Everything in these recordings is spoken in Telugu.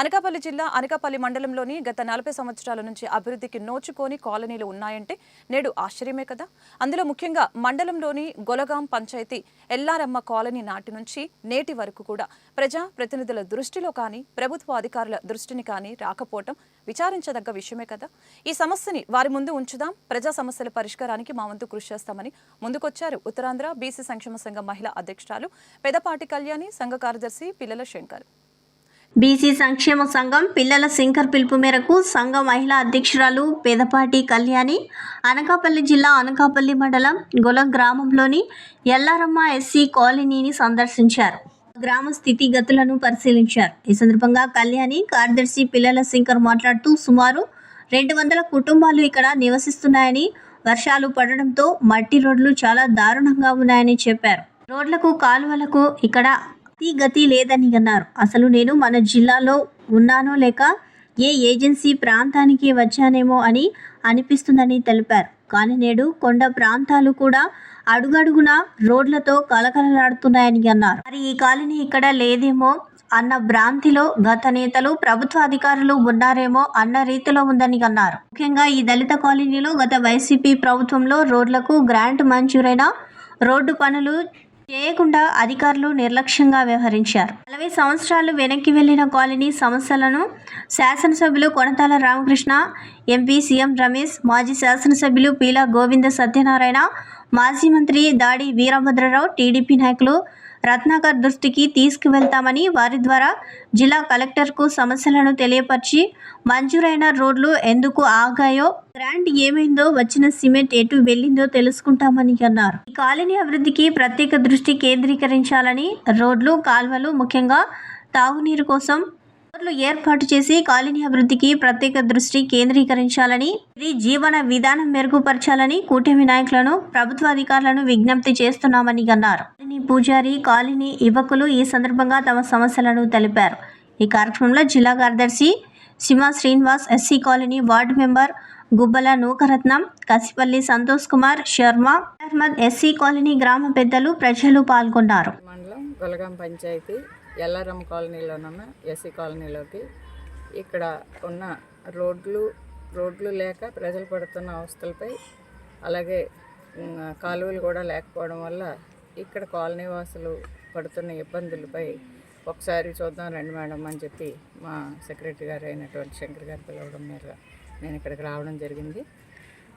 అనకాపల్లి జిల్లా అనకాపల్లి మండలంలోని గత నలభై సంవత్సరాల నుంచి అభివృద్ధికి నోచుకోని కాలనీలు ఉన్నాయంటే నేడు ఆశ్చర్యమే కదా. అందులో ముఖ్యంగా మండలంలోని గొలగాం పంచాయతీ ఎల్లారమ్మ కాలనీ నాటి నుంచి నేటి వరకు కూడా ప్రజా ప్రతినిధుల దృష్టిలో కానీ ప్రభుత్వ అధికారుల దృష్టిని కానీ రాకపోవటం విచారించదగ్గ విషయమే కదా. ఈ సమస్యని వారి ముందు ఉంచుదాం. ప్రజా సమస్యల పరిష్కారానికి మా వంతు కృషి చేస్తామని ముందుకొచ్చారు ఉత్తరాంధ్ర బీసీ సంక్షేమ సంఘం మహిళా అధ్యక్షురాలు పెదపాటి కళ్యాణి సంఘ కార్యదర్శి పిల్లల శంకర్. బీసీ సంక్షేమ సంఘం పిల్లల శంకర్ పిలుపు మేరకు సంఘ మహిళా అధ్యక్షురాలు పేదపాటి కళ్యాణి అనకాపల్లి జిల్లా అనకాపల్లి మండలం గొల గ్రామంలోని ఎల్లారమ్మ ఎస్సీ కాలనీని సందర్శించారు. గ్రామ స్థితిగతులను పరిశీలించారు. ఈ సందర్భంగా కళ్యాణి కార్యదర్శి పిల్లల శంకర్ మాట్లాడుతూ సుమారు రెండు వందల కుటుంబాలు ఇక్కడ నివసిస్తున్నాయని వర్షాలు పడడంతో మట్టి రోడ్లు చాలా దారుణంగా ఉన్నాయని చెప్పారు. రోడ్లకు కాలువలకు ఇక్కడ అతి గతి లేదని అన్నారు. అసలు నేను మన జిల్లాలో ఉన్నానో లేక ఏ ఏజెన్సీ ప్రాంతానికి వచ్చానేమో అని అనిపిస్తుందని తెలిపారు. కానీ నేడు కొండ ప్రాంతాలు కూడా అడుగడుగున రోడ్లతో కలకలలాడుతున్నాయని అన్నారు. మరి ఈ కాలనీ ఇక్కడ లేదేమో అన్న భ్రాంతిలో గత నేతలు ప్రభుత్వ అధికారులు ఉన్నారేమో అన్న రీతిలో ఉందని అన్నారు. ముఖ్యంగా ఈ దళిత కాలనీలో గత వైసీపీ ప్రభుత్వంలో రోడ్లకు గ్రాంట్ మంజూరైన రోడ్డు పనులు చేయకుండా అధికారులు నిర్లక్ష్యంగా వ్యవహరించారు. నలభై సంవత్సరాలు వెనక్కి వెళ్ళిన కాలనీ సమస్యలను శాసనసభ్యులు కొనతాల రామకృష్ణ ఎంపీ సీఎం రమేష్ మాజీ శాసనసభ్యులు పీలా గోవింద సత్యనారాయణ మాజీ మంత్రి దాడి వీరభద్రరావు టీడీపీ నాయకులు రత్నాకర్ దృష్టికి తీసుకువెళ్తామని వారి ద్వారా జిల్లా కలెక్టర్కు సమస్యలను తెలియపరిచి మంజూరైన రోడ్లు ఎందుకు ఆగాయో గ్రాంట్ ఏమైందో వచ్చిన సిమెంట్ ఎటు వెళ్ళిందో తెలుసుకుంటామని అన్నారు. ఈ కాలనీ అభివృద్ధికి ప్రత్యేక దృష్టి కేంద్రీకరించాలని రోడ్లు కాల్వలు ముఖ్యంగా తాగునీరు కోసం వనరులు ఏర్పాటు చేసి కాలనీ అభివృద్ధికి ప్రత్యేక దృష్టి కేంద్రీకరించాలని ఇది జీవన విధానం మెరుగుపరచాలని కూటమి నాయకులను ప్రభుత్వ అధికారులను విజ్ఞప్తి చేస్తున్నామని అన్నారు. కాలనీ పూజారి కాలనీ యువకులు ఈ సందర్భంగా తమ సమస్యలను తెలిపారు. ఈ కార్యక్రమంలో జిల్లా కార్యదర్శి Simha Srinivas SC colony ward member Gubbala Nookaratnam Kasipalli Santosh Kumar Sharma Ahmed SC colony గ్రామ పెద్దలు ప్రజలు పాల్గొన్నారు. మండలం గొలగాం పంచాయతీ. ఎల్ఆర్ఎం కాలనీలోనున్న ఎస్సీ కాలనీలోకి ఇక్కడ ఉన్న రోడ్లు రోడ్లు లేక ప్రజలు పడుతున్న అవస్థలపై అలాగే కాలువలు కూడా లేకపోవడం వల్ల ఇక్కడ కాలనీ వాసులు పడుతున్న ఇబ్బందులపై ఒకసారి చూద్దాం రండి మేడం అని చెప్పి మా సెక్రటరీ గారు అయినటువంటి శంకర్ గారు పిలవడం మీద నేను ఇక్కడికి రావడం జరిగింది.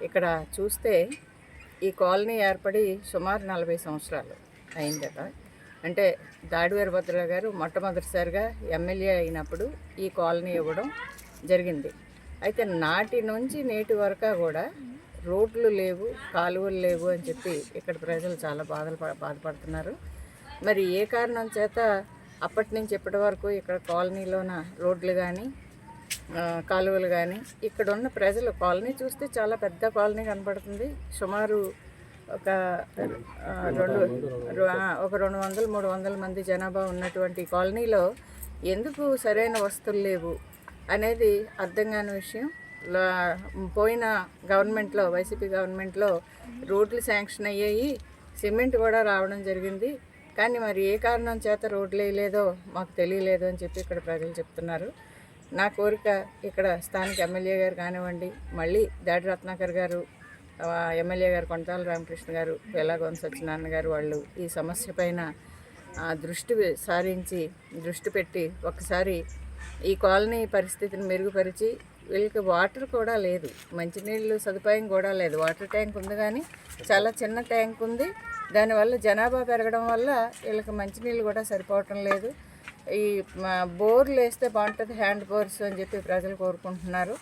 ఇక్కడ చూస్తే ఈ కాలనీ ఏర్పడి సుమారు నలభై సంవత్సరాలు అయిందట. అంటే దాడి వీరభద్రరావు గారు మొట్టమొదటిసారిగా ఎమ్మెల్యే అయినప్పుడు ఈ కాలనీ ఇవ్వడం జరిగింది. అయితే నాటి నుంచి నేటి వరకు కూడా రోడ్లు లేవు కాలువలు లేవు అని చెప్పి ఇక్కడ ప్రజలు చాలా బాధలు బాధపడుతున్నారు. మరి ఏ కారణం చేత అప్పటి నుంచి ఇప్పటి వరకు ఇక్కడ కాలనీలోన రోడ్లు కానీ కాలువలు కానీ ఇక్కడ ఉన్న ప్రజలు కాలనీ చూస్తే చాలా పెద్ద కాలనీ కనపడుతుంది సుమారు ఒక రెండు ఒక రెండు వందలు మూడు వందల మంది జనాభా ఉన్నటువంటి కాలనీలో ఎందుకు సరైన వస్తువులు లేవు అనేది అర్థం కాని విషయం. పోయిన గవర్నమెంట్లో వైసీపీ గవర్నమెంట్లో రోడ్లు శాంక్షన్ అయ్యాయి సిమెంట్ కూడా రావడం జరిగింది. కానీ మరి ఏ కారణం చేత రోడ్లు వేయలేదో మాకు తెలియలేదు అని చెప్పి ఇక్కడ ప్రజలు చెప్తున్నారు. నా కోరిక ఇక్కడ స్థానిక ఎమ్మెల్యే గారు కానివ్వండి మళ్ళీ దాడి రత్నాకర్ గారు ఎమ్మెల్యే గారు కొంటాల రామకృష్ణ గారు వెలాగోన్ సత్యనారాయణ గారు వాళ్ళు ఈ సమస్య పైన దృష్టి సారించి దృష్టి పెట్టి ఒకసారి ఈ కాలనీ పరిస్థితిని మెరుగుపరిచి వీళ్ళకి వాటర్ కూడా లేదు. మంచినీళ్ళు సదుపాయం కూడా లేదు. వాటర్ ట్యాంక్ ఉంది కానీ చాలా చిన్న ట్యాంక్ ఉంది. దానివల్ల జనాభా పెరగడం వల్ల వీళ్ళకి మంచినీళ్ళు కూడా సరిపోవటం లేదు. ఈ బోర్లు వేస్తే బాగుంటుంది హ్యాండ్ బోర్స్ అని చెప్పి ప్రజలు కోరుకుంటున్నారు.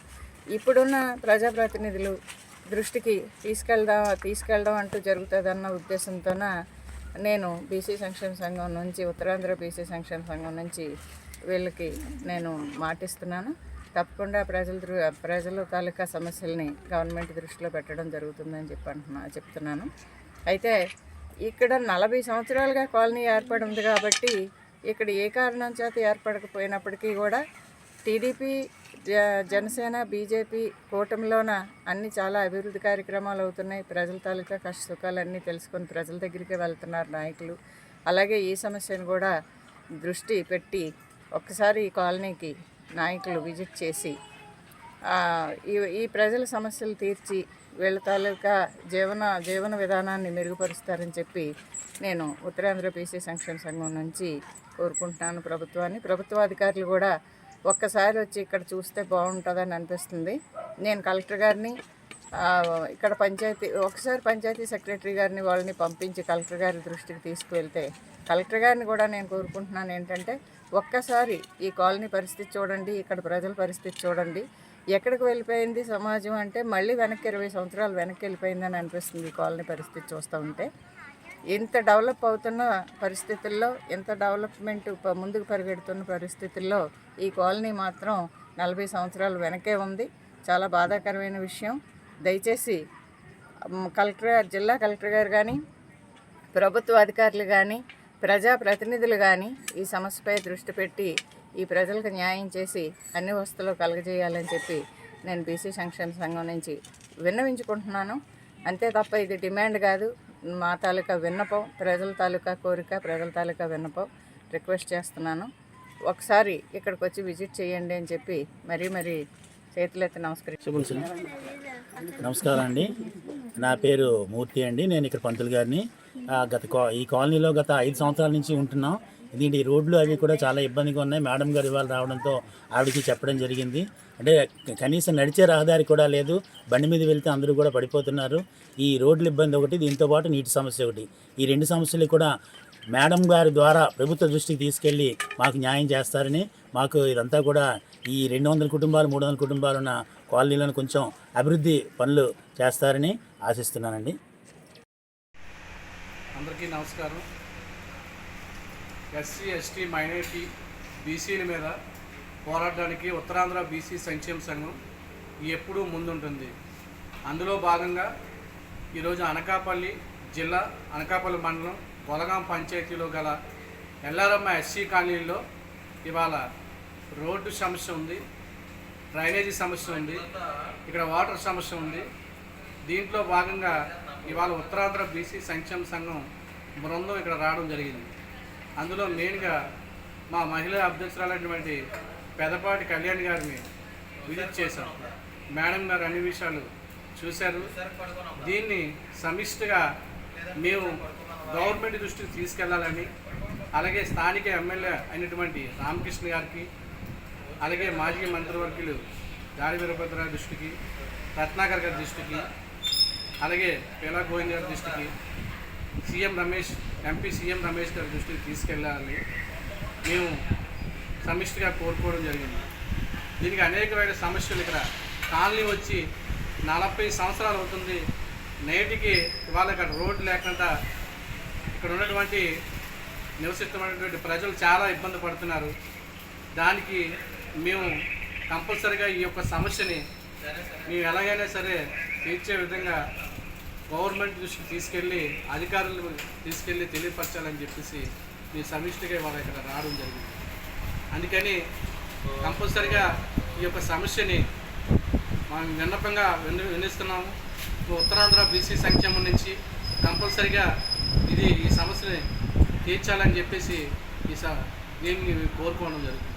ఇప్పుడున్న ప్రజాప్రతినిధులు దృష్టికి తీసుకెళ్దాం తీసుకెళ్ళడం అంటూ జరుగుతుందన్న ఉద్దేశంతోన నేను బీసీ సంక్షేమ సంఘం నుంచి ఉత్తరాంధ్ర బీసీ సంక్షేమ సంఘం నుంచి వీళ్ళకి నేను మాటిస్తున్నాను. తప్పకుండా ప్రజల దృ ప్రజల తాలూకా సమస్యల్ని గవర్నమెంట్ దృష్టిలో పెట్టడం జరుగుతుందని చెప్పి అంటున్నా చెప్తున్నాను. అయితే ఇక్కడ నలభై సంవత్సరాలుగా కాలనీ ఏర్పడి ఉంది కాబట్టి ఇక్కడ ఏ కారణం చేత ఏర్పడకపోయినప్పటికీ కూడా టీడీపీ జ- జనసేన బీజేపీ కూటమిలోన అన్ని చాలా అభివృద్ధి కార్యక్రమాలు అవుతున్నాయి. ప్రజల తాలూకా కష్ట సుఖాలన్నీ తెలుసుకొని ప్రజల దగ్గరికి వెళ్తున్నారు నాయకులు. అలాగే ఈ సమస్యను కూడా దృష్టి పెట్టి ఒక్కసారి ఈ కాలనీకి నాయకులు విజిట్ చేసి ఈ ఈ ప్రజల సమస్యలు తీర్చి వీళ్ళ తాలూకా జీవన జీవన విధానాన్ని మెరుగుపరుస్తారని చెప్పి నేను ఉత్తరాంధ్ర పీసీ సంక్షేమ సంఘం నుంచి కోరుకుంటున్నాను ప్రభుత్వాన్ని. ప్రభుత్వ అధికారులు కూడా ఒక్కసారి వచ్చి ఇక్కడ చూస్తే బాగుంటుందని అనిపిస్తుంది. నేను కలెక్టర్ గారిని ఇక్కడ పంచాయతీ ఒకసారి పంచాయతీ సెక్రటరీ గారిని వాళ్ళని పంపించి కలెక్టర్ గారి దృష్టికి తీసుకువెళ్తే కలెక్టర్ గారిని కూడా నేను కోరుకుంటున్నాను ఏంటంటే ఒక్కసారి ఈ కాలనీ పరిస్థితి చూడండి ఇక్కడ ప్రజల పరిస్థితి చూడండి. ఎక్కడికి వెళ్ళిపోయింది సమాజం అంటే మళ్ళీ వెనక్కి ఇరవై సంవత్సరాలు వెనక్కి వెళ్ళిపోయిందని అనిపిస్తుంది ఈ కాలనీ పరిస్థితి చూస్తూ ఉంటే. ఇంత డెవలప్ అవుతున్న పరిస్థితుల్లో ఇంత డెవలప్మెంట్ ముందుకు పరిగెడుతున్న పరిస్థితుల్లో ఈ కాలనీ మాత్రం నలభై సంవత్సరాలు వెనకే ఉంది. చాలా బాధాకరమైన విషయం. దయచేసి కలెక్టర్ గారు జిల్లా కలెక్టర్ గారు కానీ ప్రభుత్వ అధికారులు కానీ ప్రజా ప్రతినిధులు కానీ ఈ సమస్యపై దృష్టి పెట్టి ఈ ప్రజలకు న్యాయం చేసి అన్ని వస్తువులు కలగజేయాలని చెప్పి నేను బీసీ సంక్షేమ సంఘం నుంచి విన్నవించుకుంటున్నాను. అంతే తప్ప ఇది డిమాండ్ కాదు. మా తాలూకా విన్నపం ప్రజల తాలూకా కోరిక ప్రజల తాలూకా విన్నపం రిక్వెస్ట్ చేస్తున్నాను. ఒకసారి ఇక్కడికి వచ్చి విజిట్ చేయండి అని చెప్పి మరీ మరీ చేతులెత్తి నమస్కరి నమస్కారం అండి. నా పేరు మూర్తి అండి. నేను ఇక్కడ పంతులు గారిని. గత ఈ కాలనీలో గత ఐదు సంవత్సరాల నుంచి ఉంటున్నాం. ఎందుకంటే ఈ రోడ్లు అవి కూడా చాలా ఇబ్బందిగా ఉన్నాయి. మేడం గారు ఇవాళ రావడంతో ఆవిడకి చెప్పడం జరిగింది. అంటే కనీసం నడిచే రహదారి కూడా లేదు. బండి మీద వెళ్తే అందరూ కూడా పడిపోతున్నారు. ఈ రోడ్ల ఇబ్బంది ఒకటి దీంతో పాటు నీటి సమస్య ఒకటి. ఈ రెండు సమస్యలు కూడా మేడం గారి ద్వారా ప్రభుత్వ దృష్టికి తీసుకెళ్ళి మాకు న్యాయం చేస్తారని మాకు ఇదంతా కూడా ఈ రెండు వందల కుటుంబాలు మూడు వందల కుటుంబాలు ఉన్న కాలనీలను కొంచెం అభివృద్ధి పనులు చేస్తారని ఆశిస్తున్నానండి. అందరికీ నమస్కారం. ఎస్సీ ఎస్టీ మైనారిటీ బీసీల మీద పోరాడడానికి ఉత్తరాంధ్ర బీసీ సంక్షేమ సంఘం ఎప్పుడూ ముందుంటుంది. అందులో భాగంగా ఈరోజు అనకాపల్లి జిల్లా అనకాపల్లి మండలం కొలగాం పంచాయతీలో గల ఎల్లారమ్మ ఎస్సీ కాలనీలో ఇవాళ రోడ్డు సమస్య ఉంది డ్రైనేజీ సమస్య ఉంది ఇక్కడ వాటర్ సమస్య ఉంది. దీంట్లో భాగంగా ఇవాళ ఉత్తరాంధ్ర బీసీ సంక్షేమ సంఘం బృందం ఇక్కడ రావడం జరిగింది. అందులో మెయిన్గా మా మహిళా అధ్యక్షురాలైనటువంటి పెదపాటి కళ్యాణ్ గారిని విజిట్ చేశాం. మేడం గారు అన్ని విషయాలు చూశారు. దీన్ని సమిష్టిగా మేము గవర్నమెంట్ దృష్టికి తీసుకెళ్ళాలని అలాగే స్థానిక ఎమ్మెల్యే అయినటువంటి రామకృష్ణ గారికి అలాగే మాజీ మంత్రివర్గులు దాడి వీరభద్రరావు దృష్టికి రత్నాకర్ గారి దృష్టికి అలాగే పేలా గోవింద్ గారి దృష్టికి CM Ramesh MP CM Ramesh గారి దృష్టికి తీసుకెళ్ళాలని మేము సమిష్టిగా కోరుకోవడం జరిగింది. దీనికి అనేకమైన సమస్యలు ఇక్కడ కాలనీ వచ్చి నలభై సంవత్సరాలు అవుతుంది. నేటికి ఇవాళ ఇక్కడ రోడ్డు లేకుండా ఇక్కడ ఉన్నటువంటి నివసిస్తున్నటువంటి ప్రజలు చాలా ఇబ్బంది పడుతున్నారు. దానికి మేము కంపల్సరిగా ఈ యొక్క సమస్యని మేము ఎలాగైనా సరే తీర్చే విధంగా గవర్నమెంట్ దృష్టికి తీసుకెళ్ళి అధికారులు తీసుకెళ్ళి తెలియపరచాలని చెప్పేసి మీ సమిష్టిగా ఇవాళ ఇక్కడ రావడం జరిగింది. అందుకని కంపల్సరిగా ఈ యొక్క సమస్యని మనం విన్నపంగా విన్న వినిస్తున్నాము. ఉత్తరాంధ్ర బీసీ సంక్షేమం నుంచి కంపల్సరిగా ఇది ఈ సమస్యని తీర్చాలని చెప్పేసి ఈ స దీన్ని కోరుకోవడం జరుగుతుంది.